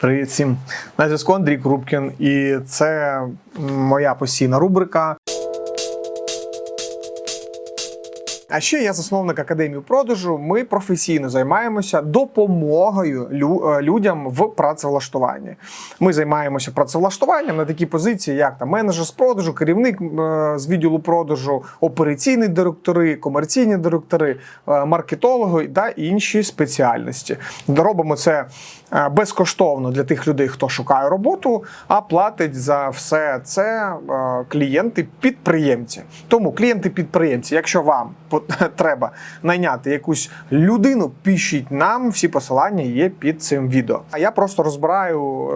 Привіт всім. На зв'язку Андрій Крупкін, і це моя постійна рубрика. А ще я засновник академії продажу. Ми професійно займаємося допомогою е, людям в працевлаштуванні. Ми займаємося працевлаштуванням на такі позиції, як там менеджер з продажу, керівник е, з відділу продажу, операційні директори, комерційні директори, е, маркетологи та інші спеціальності. Робимо це безкоштовно для тих людей, хто шукає роботу, а платить за все це клієнти-підприємці. Тому клієнти-підприємці, якщо вам по- треба найняти якусь людину, пишіть нам. Всі посилання є під цим відео. А я просто розбираю,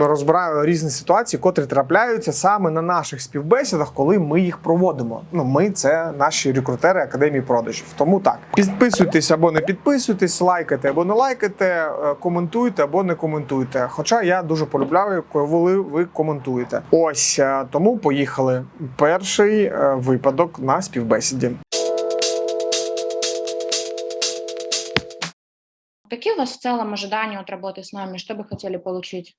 е, розбираю різні ситуації, котрі трапляються саме на наших співбесідах, коли ми їх проводимо. Ну, ми це наші рекрутери академії продажів. Тому так підписуйтесь або не підписуйтесь, лайкайте або не лайкайте, е, коментуйте або не коментуйте. Хоча я дуже полюбляю, коли ви коментуєте. Ось е, тому поїхали. Перший випадок на співбесіді. Какие у вас в целом ожидания от работы с нами? Что бы хотели получить?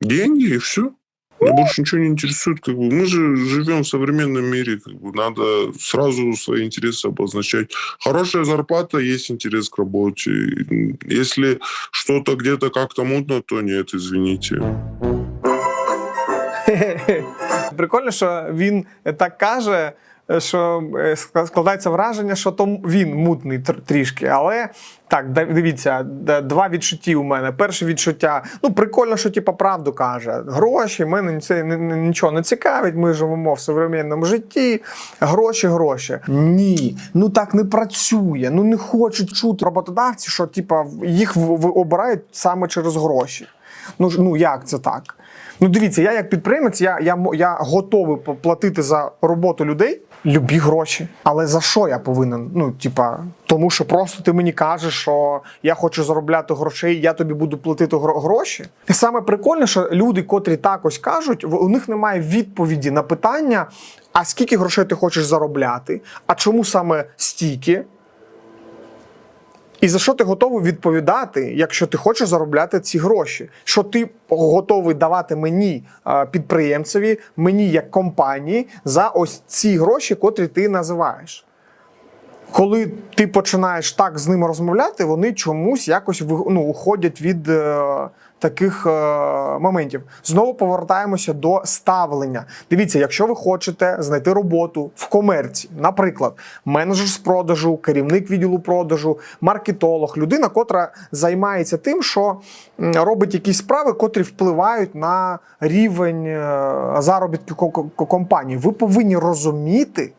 Деньги и все. Меня больше ничего не интересует. Как бы. Мы же живем в современном мире. Как бы. Надо сразу свои интересы обозначать. Хорошая зарплата, есть интерес к работе. Если что-то где-то как-то мутно, то нет, извините. Прикольно, що він так каже, що е, складається враження, що то він мутний трішки. Але так, дивіться, два відчутті у мене. Перше відчуття, ну прикольно, що типа правду каже. Гроші, мене це ні- ні- нічого не цікавить. Ми живемо в современному житті. Гроші, гроші. Ні, ну так не працює. Ну не хочуть чути роботодавці, що типа їх обирають саме через гроші. Ну ж- ну як це так? Ну дивіться, я як підприємець, я, я, я готовий платити за роботу людей любі гроші. Але за що я повинен? Ну, типа, тому що просто ти мені кажеш, що я хочу заробляти грошей, я тобі буду платити гро- гроші. І саме прикольне, що люди, котрі так ось кажуть, у них немає відповіді на питання: а скільки грошей ти хочеш заробляти? А чому саме стільки? І за що ти готовий відповідати, якщо ти хочеш заробляти ці гроші? Що ти готовий давати мені, підприємцеві, мені як компанії за ось ці гроші, котрі ти називаєш? Коли ти починаєш так з ними розмовляти, вони чомусь якось ну, уходять від е, таких е, моментів. Знову повертаємося до ставлення. Дивіться, якщо ви хочете знайти роботу в комерції, наприклад, менеджер з продажу, керівник відділу продажу, маркетолог, людина, котра займається тим, що робить якісь справи, котрі впливають на рівень е, заробітку ко- ко- компанії. Ви повинні розуміти,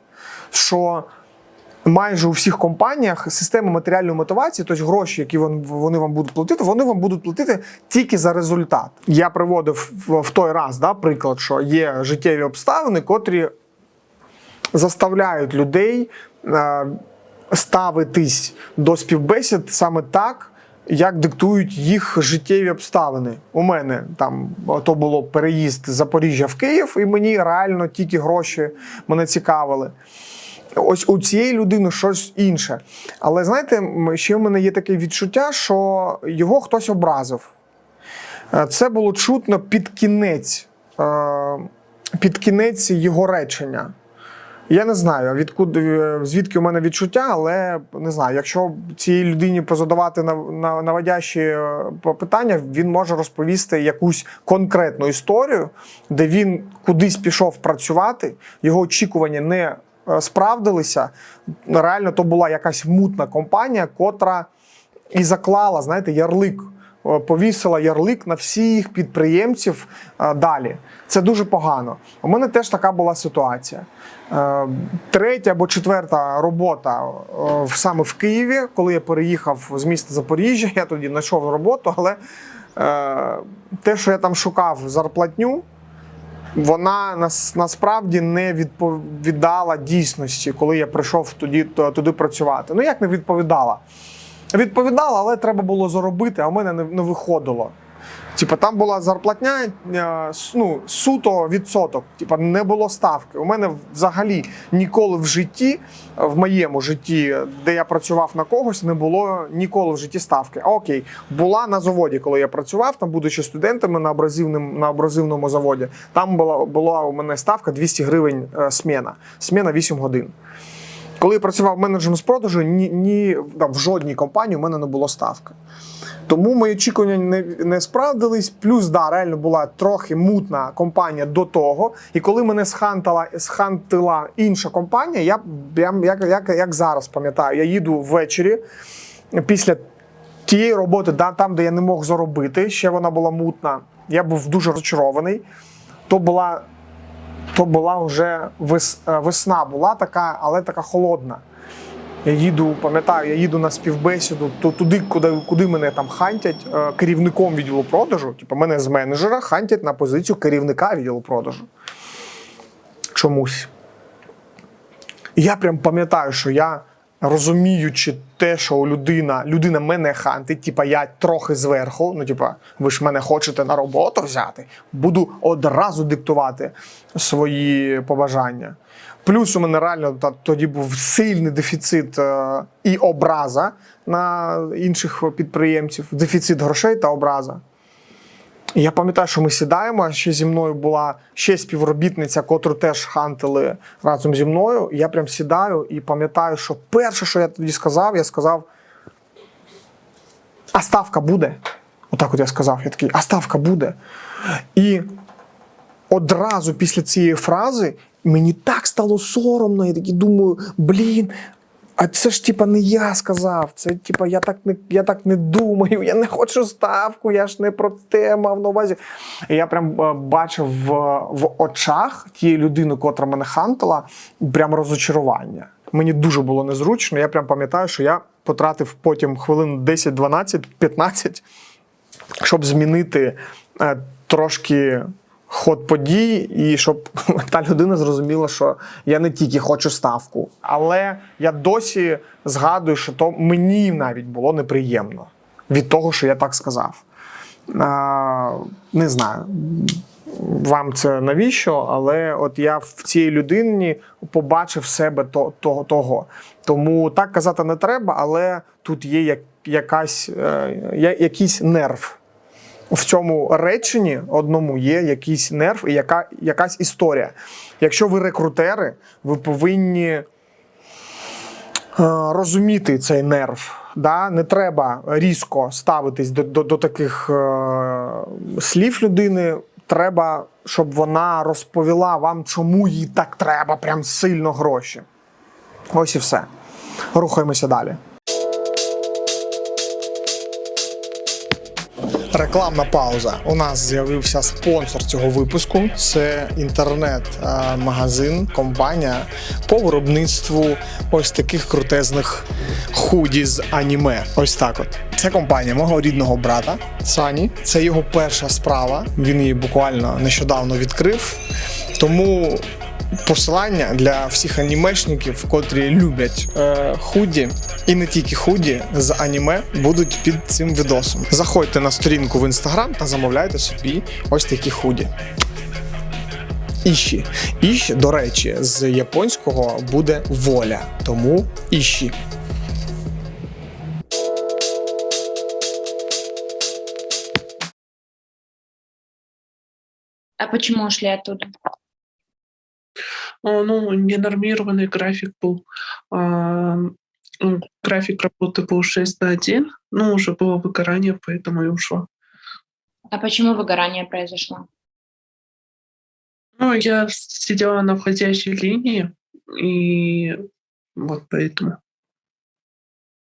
що майже у всіх компаніях система матеріальної мотивації, тобто гроші, які вони вам будуть платити, вони вам будуть платити тільки за результат. Я приводив в, той раз да, приклад, що є життєві обставини, котрі заставляють людей е, ставитись до співбесід саме так. Як диктують їх життєві обставини. У мене там то було переїзд з Запоріжжя в Київ, і мені реально тільки гроші мене цікавили. Ось у цієї людини щось інше. Але знаєте, ще в мене є таке відчуття, що його хтось образив. Е, Це було чутно під кінець, е, під кінець його речення. Я не знаю, відкуди е, звідки у мене відчуття, але не знаю, якщо цій людині позадавати нав- наводящі питання, він може розповісти якусь конкретну історію, де він кудись пішов працювати, його очікування не справдилися. Реально, то була якась мутна компанія, котра і заклала, знаєте, ярлик. е, Повісила ярлик на всіх підприємців е, далі. Це дуже погано. У мене теж така була ситуація. Е, Третя або четверта робота е, саме в Києві, коли я переїхав з міста Запоріжжя, я тоді знайшов роботу, але е, те, що я там шукав зарплатню, вона нас насправді не відповідала дійсності, коли я прийшов туди, туди працювати. Ну як не відповідала? Відповідала, але треба було заробити, а в мене не, не виходило. Типа там була зарплатня е, ну, суто відсоток. Типа не було ставки. У мене взагалі ніколи в житті, е, в моєму житті, де я працював на когось, не було ніколи в житті ставки. Окей, була на заводі, коли я працював, там, будучи студентами на абразивному, на абразивному заводі, там була, була у мене ставка 200 гривень е, смена. Смена 8 годин. Коли я працював менеджером з продажу, ні, ні там, в жодній компанії у мене не було ставки. Тому мої очікування не, не справдились. Плюс, да, реально була трохи мутна компанія до того. І коли мене схантила, схантила інша компанія, я, я як, як, як зараз пам'ятаю, я їду ввечері після тієї роботи, да, там, де я не мог заробити, ще вона була мутна. Я був дуже розчарований. То була, то була вже е, весна, була така, але така холодна. Я їду, пам'ятаю, я їду на співбесіду то туди, куди, куди мене там хантять е, керівником відділу продажу. Типу, мене з менеджера хантять на позицію керівника відділу продажу. Чомусь. І я прям пам'ятаю, що я розуміючи те, що людина, людина мене хантить, типа я трохи зверху, ну типа, ви ж мене хочете на роботу взяти, буду одразу диктувати свої побажання. Плюс у мене реально та- тоді був сильний дефіцит е, і образа на інших підприємців, дефіцит грошей та образа. Я пам'ятаю, що ми сідаємо. Ще зі мною була ще співробітниця, котру теж хантили разом зі мною. Я прям сідаю і пам'ятаю, що перше, що я тоді сказав, я сказав: а ставка буде. Отак от я сказав. Я такий, а ставка буде. І одразу після цієї фрази мені так стало соромно. Я такий думаю, блін. А це ж типа не я сказав. Це типа я так не я так не думаю. Я не хочу ставку. Я ж не про те мав на увазі. І я прям е, бачив в, в очах тієї людини, котра мене хантила, прям розочарування. Мені дуже було незручно. Я прям пам'ятаю, що я потратив потім хвилин 10, 12, 15, щоб змінити е, трошки ход подій, і щоб та людина зрозуміла, що я не тільки хочу ставку, але я досі згадую, що то мені навіть було неприємно від того, що я так сказав. А, не знаю. Вам це навіщо, але от я в цій людині побачив себе то, того, того. Тому так казати не треба, але тут є як, якась, е, якийсь нерв в цьому реченні одному є якийсь нерв і яка, якась історія. Якщо ви рекрутери, ви повинні е, розуміти цей нерв. Да? Не треба різко ставитись до, до, до таких е, слів людини. Треба, щоб вона розповіла вам, чому їй так треба, прям сильно гроші. Ось і все. Рухаємося далі. Рекламна пауза. У нас з'явився спонсор цього випуску. Це інтернет-магазин, компанія по виробництву ось таких крутезних худі з аніме. Ось так от. Це компанія мого рідного брата Сані. Це його перша справа. Він її буквально нещодавно відкрив. Тому посилання для всіх анімешників, котрі люблять е, худі, і не тільки худі з аніме, будуть під цим відосом. Заходьте на сторінку в інстаграм та замовляйте собі ось такі худі. Іші. Іші, до речі, з японського буде воля. Тому іші. А почему ушли оттуда? А, Ну, ненормированный график был. а, м, График работы был 6 на 1, но уже было выгорание, поэтому и ушла. А почему выгорание произошло? Ну, я сидела на входящей линии, и вот поэтому.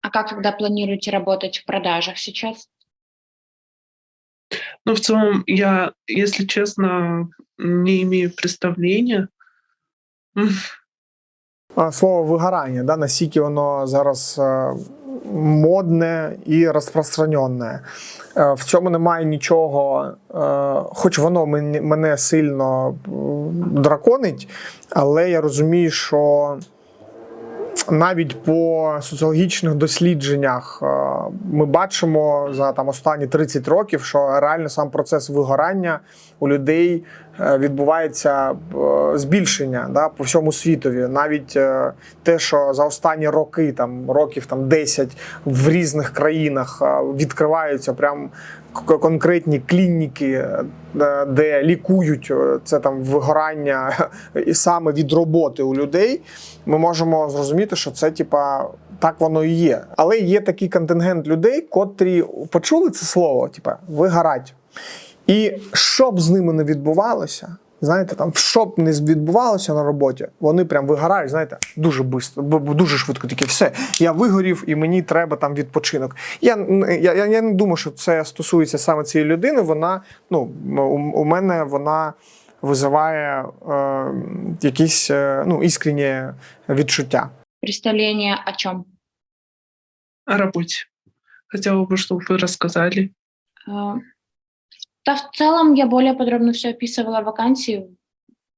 А как тогда планируете работать в продажах сейчас? Ну, в целом, я, если честно, не имею представления. Слово вигорання, да, наскільки воно зараз е, модне і розпространенне. Е, В цьому немає нічого, е, хоч воно мене сильно драконить, але я розумію, що навіть по соціологічних дослідженнях ми бачимо за там останні 30 років, що реально сам процес вигорання у людей відбувається е, збільшення да, по всьому світові. Навіть е, те, що за останні роки, там років там 10 в різних країнах е, відкриваються прям конкретні клініки, е, де лікують е, це там вигорання і саме від роботи у людей. Ми можемо зрозуміти, що це типа. Так воно і є. Але є такий контингент людей, котрі почули це слово, типа вигорать. І що б з ними не відбувалося, знаєте, там що б не відбувалося на роботі, вони прям вигорають, знаєте, дуже швидко, дуже швидко. Таке все. Я вигорів і мені треба там відпочинок. Я, я, я, я не думаю, що це стосується саме цієї людини. Вона ну у, у мене вона визиває е, якісь е, ну, іскренні відчуття. Представление о чем? О работе. Хотела бы, чтобы вы рассказали. Э, Да, в целом я более подробно все описывала вакансии.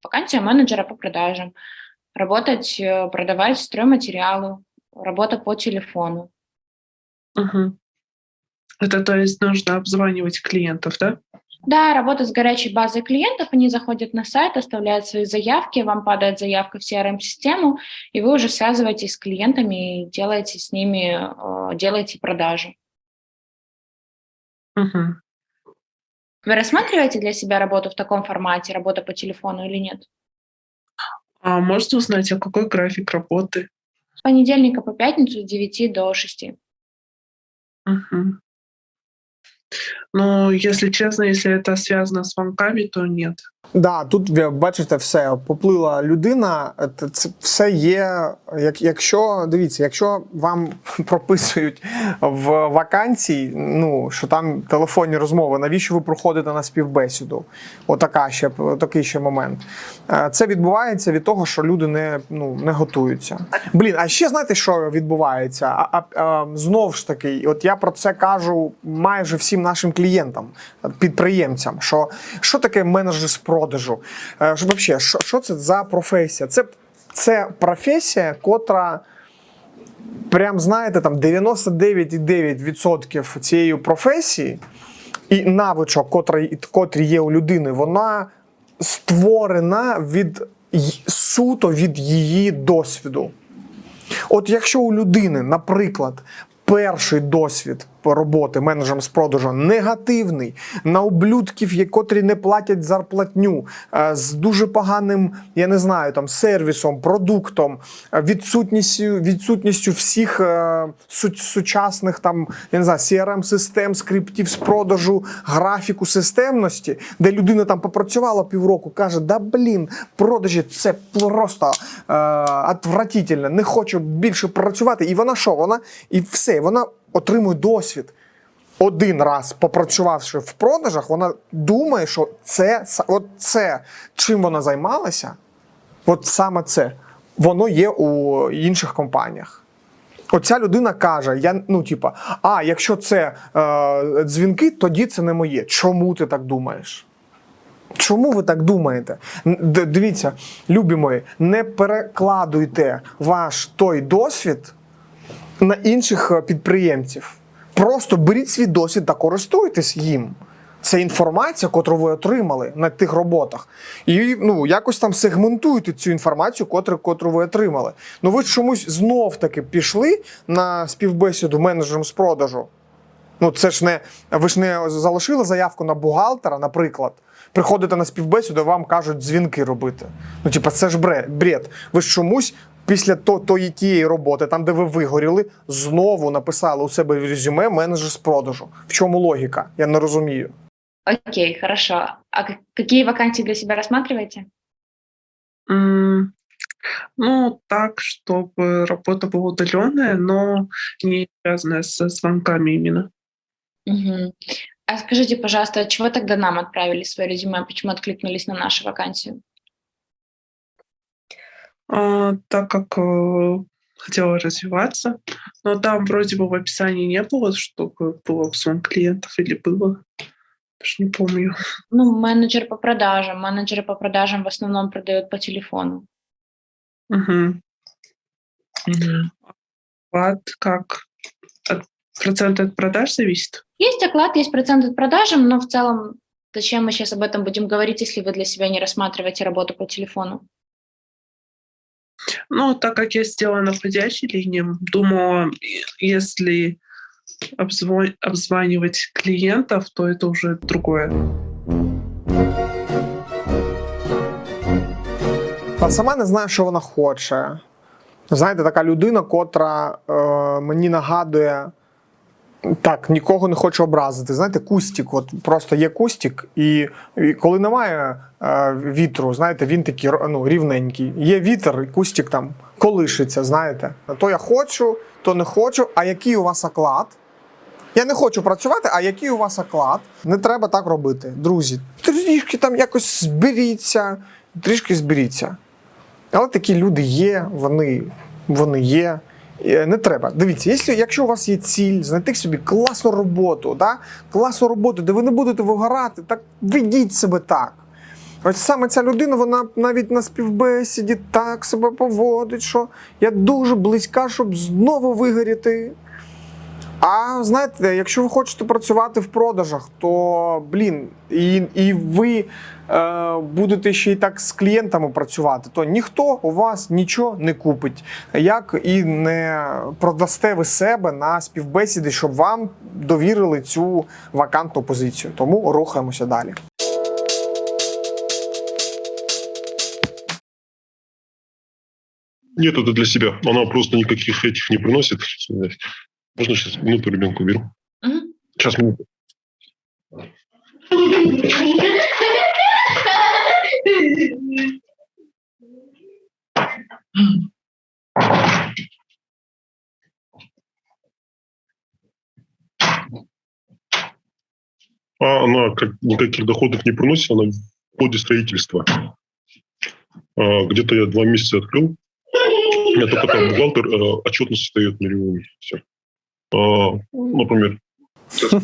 Вакансия менеджера по продажам. Работать, э, продавать стройматериалы, работа по телефону. Мгм. Это то есть нужно обзванивать клиентов, да? Да, работа с горячей базой клиентов. Они заходят на сайт, оставляют свои заявки, вам падает заявка в CRM-систему, и вы уже связываетесь с клиентами и делаете с ними, э, делаете продажи. Мгм. Вы рассматриваете для себя работу в таком формате, работа по телефону или нет? А можно узнать, а какой график работы? С понедельника по пятницу с 9 до 6. Мгм. Ну, если честно, если это связано с звонками, то нет. Да, тут бачите все, поплила людина. Це- Це все є. Як, якщо дивіться, якщо вам прописують в вакансії, ну що там телефонні розмови, навіщо ви проходите на співбесіду? Отака ще такий ще момент. Е, Це відбувається від того, що люди не, ну, не готуються. Блін, а ще знаєте, що відбувається? А, а, а, знов ж таки, от я про це кажу майже всім нашим клієнтам, підприємцям. Що, що таке менеджер з продажу? Е, Що, вообще, що, що це за професія? Це, це професія, котра. Прям знаєте, там 99,9% цієї професії і навичок, котрий, котрі є у людини, вона створена від суто від її досвіду. От якщо у людини, наприклад, перший досвід роботи менеджером з продажу негативний, на ублюдків, є- котрі не платять зарплатню, е, з дуже поганим, я не знаю, там сервісом, продуктом, е, відсутністю, відсутністю всіх е, сучасних там, я не знаю, CRM-систем, скриптів з продажу, графіку системності, де людина там попрацювала півроку, каже: да блін, продажі це просто отвратительно, не хочу більше працювати. І вона що? Вона і все, вона отримує досвід. Один раз попрацювавши в продажах, вона думає, що це от це, чим вона займалася, от саме це, воно є у інших компаніях. Оця людина каже: я, ну, типа, а якщо це е, дзвінки, тоді це не моє. Чому ти так думаєш? Чому ви так думаєте? Дивіться, любі мої, не перекладуйте ваш той досвід на інших е, підприємців. Просто беріть свій досвід та користуйтесь їм. Це інформація, котру ви отримали на тих роботах. І ну, якось там сегментуйте цю інформацію, котру, котру ви отримали. Ну ви чомусь знов таки пішли на співбесіду менеджером з продажу. Ну, це ж не ви ж не залишили заявку на бухгалтера, наприклад. Приходите на співбесіду, вам кажуть дзвінки робити. Ну, типа, це ж бред. Ви ж чомусь після то, тої тієї роботи, там, де ви вигоріли, знову написали у себе в резюме менеджер з продажу. В чому логіка? Я не розумію. Окей, хорошо. А к- какие вакансии для себя рассматриваете? М, Ну, так, чтобы работа была удаленная, но не связанная со звонками именно. Мгм. А скажите, пожалуйста, от чего тогда нам отправили свое резюме? Почему откликнулись на нашу вакансию? А, так как э, хотела развиваться, но там вроде бы в описании не было, чтобы был аукцион клиентов или было. Даже не помню. Ну, менеджер по продажам. Менеджеры по продажам в основном продают по телефону. Мгм. Оклад как? От процента от продаж зависит? Есть оклад, есть процент от продажам, но в целом зачем мы сейчас об этом будем говорить, если вы для себя не рассматриваете работу по телефону? Ну, так как я сделала на входящей линии, думала, если обзво- обзванивать клиентов, то это уже другое. Сама не знає, що вона хоче. Знаєте, така людина, котра е, мені нагадує. Так, нікого не хочу образити. Знаєте, кустик, от просто є кустик, і, і коли немає е, вітру, знаєте, він такий ну, рівненький. Є вітер, і кустик там колишиться, знаєте. То я хочу, то не хочу. А який у вас оклад? Я не хочу працювати, а який у вас оклад? Не треба так робити. Друзі, трішки там якось зберіться, трішки зберіться. Але такі люди є, вони, вони є. Е, Не треба. Дивіться, якщо, у вас є ціль, знайти собі класну роботу, да? класну роботу, де ви не будете вигорати, так ведіть себе так. Ось саме ця людина, вона навіть на співбесіді так себе поводить, що я дуже близька, щоб знову вигоріти. А знаєте, якщо ви хочете працювати в продажах, то блін, і, і ви е, будете ще й так з клієнтами працювати, то ніхто у вас нічого не купить, як і не продасте ви себе на співбесіди, щоб вам довірили цю вакантну позицію. Тому рухаємося далі. Нет, это для себя. Она просто никаких этих не приносит. Можно сейчас минуту ребенку уберу? Мгм. Сейчас минуту. А она как, никаких доходов не приносит, она в ходе строительства. А, где-то я два месяца открыл. У меня только там бухгалтер э, отчетность дает нулевыми. Все. например, сейчас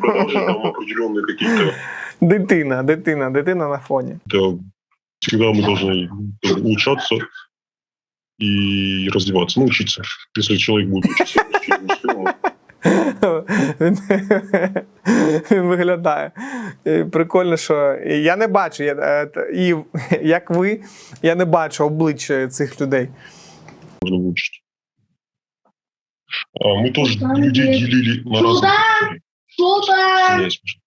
продажи там определенные какие-то, Дитина, дитина, дитина на фоні. да, всегда мы должны улучшаться и развиваться, ну, учиться. Если человек будет учиться, Він він виглядає. І Прикольно, що я не бачу, я, е, т- і як ви, я не бачу обличчя цих людей. можно выучить. Мы тоже людей делили на разные Сюда! Извиняюсь, Маша.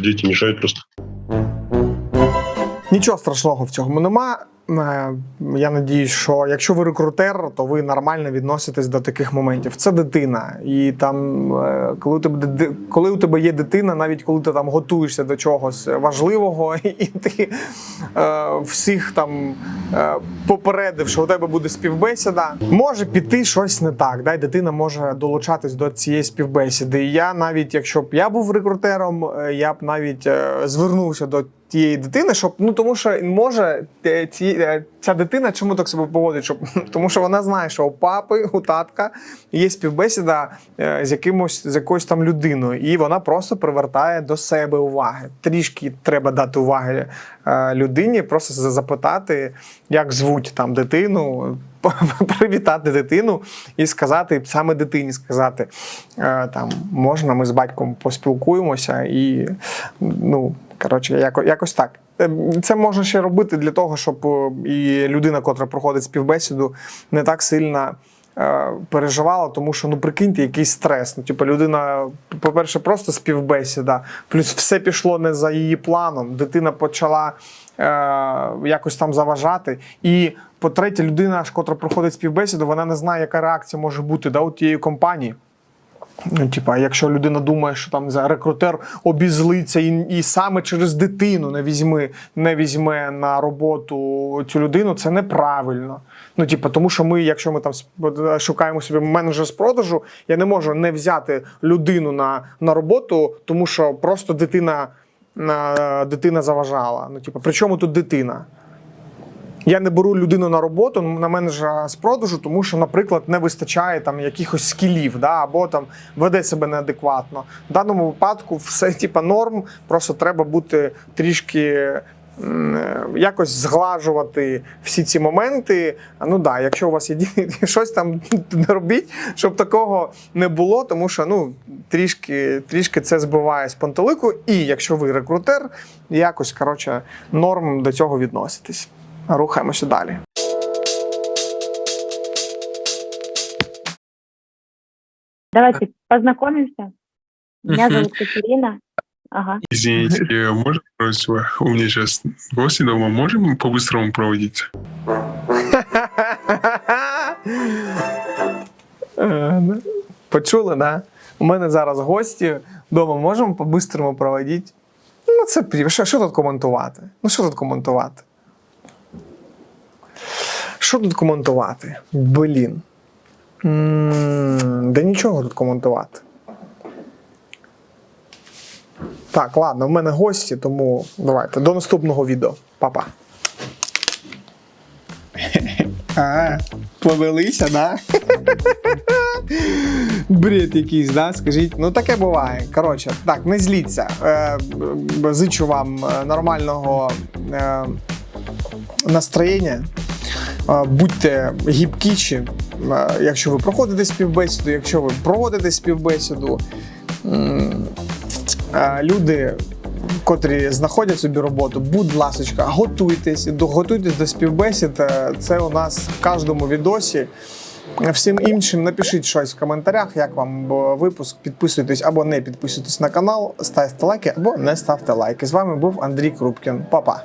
Дети мешают просто. Нічого страшного в цьому нема. Е, Я надіюсь, що якщо ви рекрутер, то ви нормально відноситесь до таких моментів. Це дитина. І там, е, коли у тебе коли у тебе є дитина, навіть коли ти там готуєшся до чогось важливого, і ти е, всіх там е, попередив, що у тебе буде співбесіда, може піти щось не так. Да? Дитина може долучатись до цієї співбесіди. І я навіть, якщо б я був рекрутером, е, я б навіть е, звернувся до тієї дитини, щоб ну тому що може е, ці, е, ця дитина чому так себе поводить? Щоб тому, що вона знає, що у папи, у татка є співбесіда е, з якимось з якоюсь там людиною, і вона просто привертає до себе уваги. Трішки треба дати уваги людині, просто запитати, як звуть там дитину. Привітати дитину і сказати саме дитині сказати там можна, ми з батьком поспілкуємося і ну коротше, яко, якось так. Е, Це можна ще робити для того, щоб е, і людина, котра проходить співбесіду, не так сильно е, переживала, тому що ну прикиньте, якийсь стрес. Ну, типу, людина, по-перше, просто співбесіда, плюс все пішло не за її планом. Дитина почала е, якось там заважати. І по-третє, людина, котра проходить співбесіду, вона не знає, яка реакція може бути да, у тієї компанії. Ну, типа, якщо людина думає, що там за рекрутер обізлиться і, і саме через дитину не візьме, не візьме на роботу цю людину, це неправильно. Ну, типа, тому що ми, якщо ми там шукаємо собі менеджер з продажу, я не можу не взяти людину на, на роботу, тому що просто дитина, на, дитина заважала. Ну, типа, при чому тут дитина? Я не беру людину на роботу на менеджера з продажу, тому що, наприклад, не вистачає там якихось скілів, да, або там веде себе неадекватно. В даному випадку все типа норм, просто треба бути трішки е, якось зглажувати всі ці моменти. Ну да, якщо у вас є діти, щось там не робіть, щоб такого не було, тому що ну трішки, трішки це збиває з пантелику. І якщо ви рекрутер, якось коротше норм до цього відноситесь. Рухаємося далі. Давайте познакомимся. Меня зовут Катерина. Ага. Извините, можно просьба? У меня сейчас гости дома. Можем по-быстрому проводить? Почули, да? У мене зараз гості вдома можемо по-бистрому проводити. Ну, це що, що тут коментувати? Ну, що тут коментувати? Що тут коментувати? Блін. Да нічого тут коментувати. Так, ладно, в мене гості, тому давайте до наступного відео. Па-па. А, повелися, да? Бред якийсь, да? Скажіть, ну таке буває. Коротше, так, не зліться. Е, зичу вам е, нормального е, настроєння. Будьте гібкіші, якщо ви проходите співбесіду, якщо ви проводите співбесіду. Люди, котрі знаходять собі роботу, будь ласочка, готуйтесь, готуйтесь до співбесід. Е, Це у нас в кожному відосі. Всім іншим напишіть щось в коментарях, як вам випуск. Підписуйтесь або не підписуйтесь на канал, ставте лайки або не ставте лайки. З вами був Андрій Крупкін. Па-па.